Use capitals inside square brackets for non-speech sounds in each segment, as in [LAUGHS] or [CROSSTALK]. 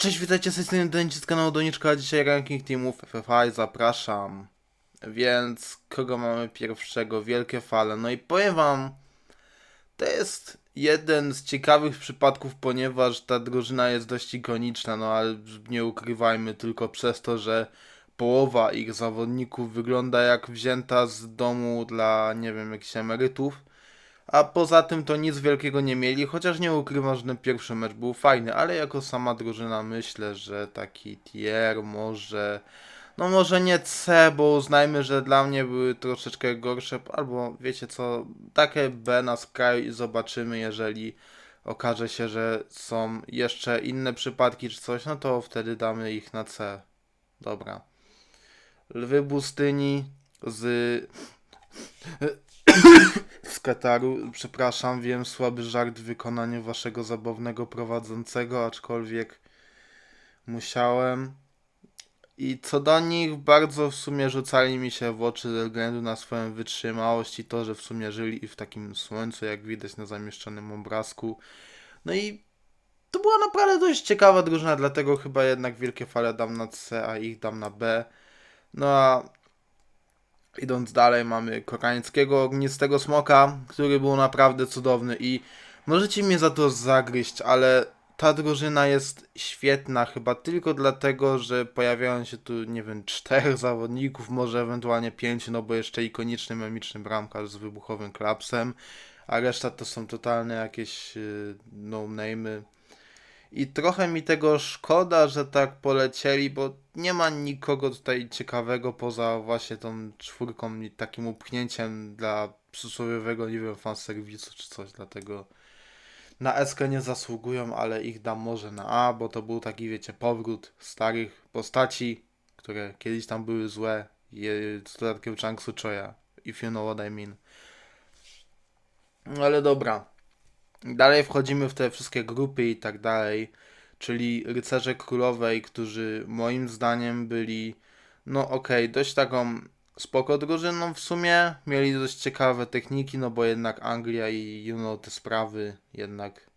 Cześć, witajcie z tej strony Denis z kanału Doniczka, a dzisiaj ranking teamów FFI, zapraszam. Więc kogo mamy pierwszego? Wielkie fale. No i powiem wam, to jest jeden z ciekawych przypadków, ponieważ ta drużyna jest dość ikoniczna, no ale nie ukrywajmy tylko przez to, że połowa ich zawodników wygląda jak wzięta z domu dla, nie wiem, jakichś emerytów. A poza tym to nic wielkiego nie mieli, chociaż nie ukrywam, że ten pierwszy mecz był fajny, ale jako sama drużyna myślę, że taki tier może, no może nie C, bo uznajmy, że dla mnie były troszeczkę gorsze, albo wiecie co, takie B na skraju i zobaczymy, jeżeli okaże się, że są jeszcze inne przypadki czy coś, no to wtedy damy ich na C. Dobra. Lwy pustyni z z Kataru. Przepraszam, wiem, słaby żart w wykonaniu waszego zabawnego prowadzącego, aczkolwiek musiałem. I co do nich, bardzo w sumie rzucali mi się w oczy ze względu na swoją wytrzymałość i to, że w sumie żyli w takim słońcu, jak widać na zamieszczonym obrazku. No i to była naprawdę dość ciekawa drużyna, dlatego chyba jednak wielkie fale dam na C, a ich dam na B. No a Idąc dalej, mamy koreańskiego ognistego smoka, który był naprawdę cudowny i możecie mnie za to zagryźć, ale ta drużyna jest świetna chyba tylko dlatego, że pojawiają się tu, nie wiem, czterech zawodników, może ewentualnie pięciu, no bo jeszcze ikoniczny, memiczny bramkarz z wybuchowym klapsem, a reszta to są totalne jakieś yy, no-name'y. I trochę mi tego szkoda, że tak polecieli, bo nie ma nikogo tutaj ciekawego poza właśnie tą czwórką i takim upchnięciem dla przysłowiowego, nie wiem, fanserwisu czy coś, dlatego na SK nie zasługują, ale ich dam może na A, bo to był taki, wiecie, powrót starych postaci, które kiedyś tam były złe, z dodatkiem Chang Suchoya, if you know what I mean. Ale dobra, Dalej wchodzimy w te wszystkie grupy i tak dalej, czyli rycerze królowej, którzy moim zdaniem byli, no okej, dość taką spoko drużyną w sumie, mieli dość ciekawe techniki, no bo jednak Anglia i you know, te sprawy jednak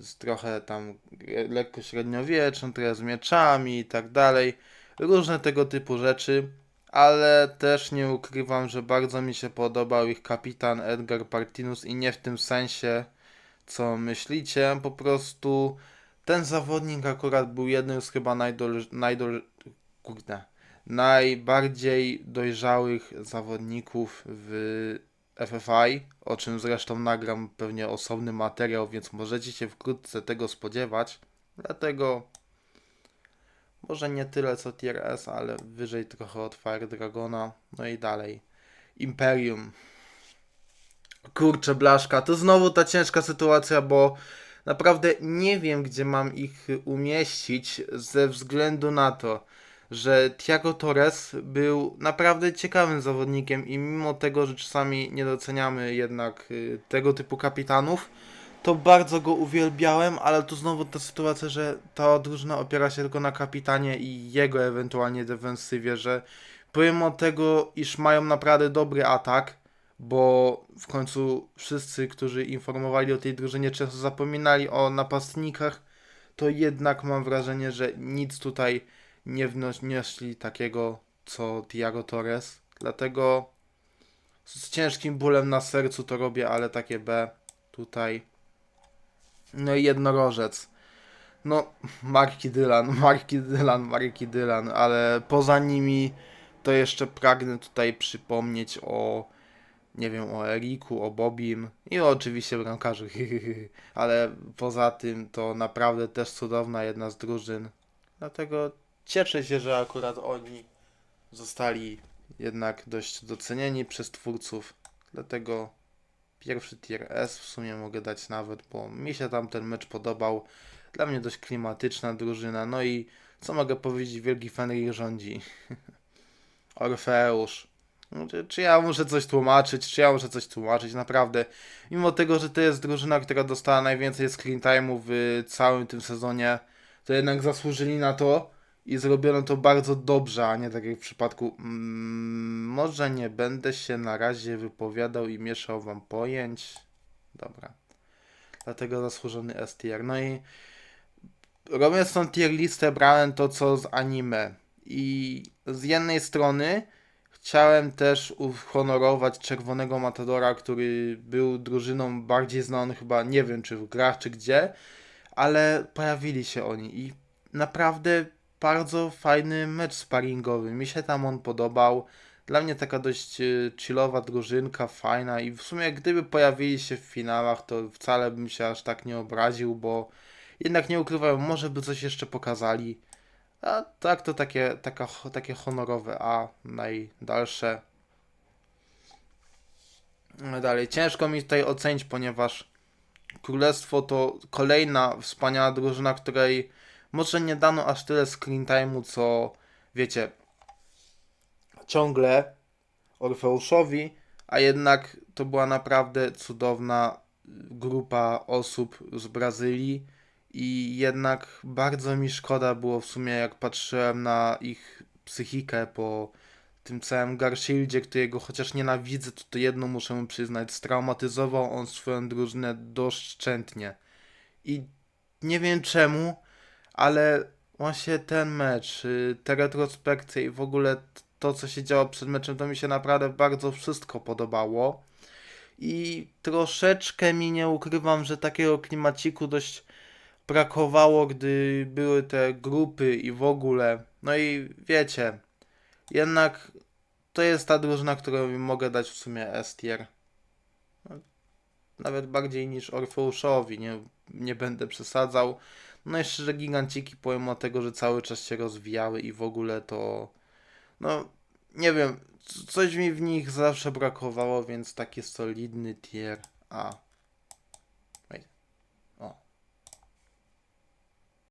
z trochę tam lekko średniowieczną, z mieczami i tak dalej, różne tego typu rzeczy. Ale też nie ukrywam, że bardzo mi się podobał ich kapitan Edgar Partinus i nie w tym sensie, co myślicie. Po prostu ten zawodnik akurat był jednym z chyba najdol, najdol, kurde, najbardziej dojrzałych zawodników w FFI, o czym zresztą nagram pewnie osobny materiał, więc możecie się wkrótce tego spodziewać. Dlatego może nie tyle co Tier S, ale wyżej trochę od Fire Dragona. No i dalej. Imperium. Kurczę, Blaszka, to znowu ta ciężka sytuacja, bo naprawdę nie wiem, gdzie mam ich umieścić, ze względu na to, że Thiago Torres był naprawdę ciekawym zawodnikiem i mimo tego, że czasami nie doceniamy jednak y, tego typu kapitanów, to bardzo go uwielbiałem, ale tu znowu ta sytuacja, że ta drużyna opiera się tylko na kapitanie i jego ewentualnie defensywie, że pomimo tego, iż mają naprawdę dobry atak, bo w końcu wszyscy, którzy informowali o tej drużynie, często zapominali o napastnikach, to jednak mam wrażenie, że nic tutaj nie wnieśli takiego co Thiago Torres. Dlatego z ciężkim bólem na sercu to robię, ale takie B tutaj. No i jednorożec. No, Marki Dylan, [LAUGHS] Marki Dylan, Marki Dylan, ale poza nimi to jeszcze pragnę tutaj przypomnieć o nie wiem, o Eriku, o Bobim i oczywiście bramkarzu, [LAUGHS] ale poza tym to naprawdę też cudowna jedna z drużyn. Dlatego cieszę się, że akurat oni zostali jednak dość docenieni przez twórców. Dlatego pierwszy tier S w sumie mogę dać nawet, bo mi się tam ten mecz podobał. Dla mnie dość klimatyczna drużyna. No i co mogę powiedzieć, wielki Fenrir rządzi. [LAUGHS] Orfeusz. No, Czy, czy ja muszę coś tłumaczyć, czy ja muszę coś tłumaczyć, naprawdę. Mimo tego, że to jest drużyna, która dostała najwięcej screen time'u w całym tym sezonie, to jednak zasłużyli na to i zrobiono to bardzo dobrze, a nie tak jak w przypadku. Mm, może nie będę się na razie wypowiadał i mieszał wam pojęć. Dobra. Dlatego zasłużony STR. No i robiąc tą tier listę brałem to co z anime i z jednej strony chciałem też uhonorować Czerwonego Matadora, który był drużyną bardziej znaną chyba, nie wiem czy w grach czy gdzie, ale pojawili się oni i naprawdę bardzo fajny mecz sparingowy. Mi się tam on podobał. Dla mnie taka dość e, chillowa drużynka, fajna i w sumie gdyby pojawili się w finałach, to wcale bym się aż tak nie obraził, bo jednak nie ukrywam, może by coś jeszcze pokazali. A tak to takie, taka, takie honorowe A najdalsze. No Dalej, ciężko mi tutaj ocenić, ponieważ Królestwo to kolejna wspaniała drużyna, której może nie dano aż tyle screen time'u, co wiecie, ciągle Orfeuszowi, a jednak to była naprawdę cudowna grupa osób z Brazylii i jednak bardzo mi szkoda było w sumie jak patrzyłem na ich psychikę po tym całym Garfieldzie, którego chociaż nienawidzę, to, to jedno muszę mu przyznać, straumatyzował on swoją drużynę doszczętnie. I nie wiem czemu, ale właśnie ten mecz, y, te retrospekcje i w ogóle to, co się działo przed meczem, to mi się naprawdę bardzo wszystko podobało. I troszeczkę mi nie ukrywam, że takiego klimaciku dość brakowało, gdy były te grupy i w ogóle. No i wiecie, jednak to jest ta drużyna, którą mogę dać w sumie S tier. No, Nawet bardziej niż Orfeuszowi, nie, nie będę przesadzał. No jeszcze, że giganciki pomimo tego, że cały czas się rozwijały i w ogóle to no nie wiem, coś mi w nich zawsze brakowało, więc taki solidny tier A.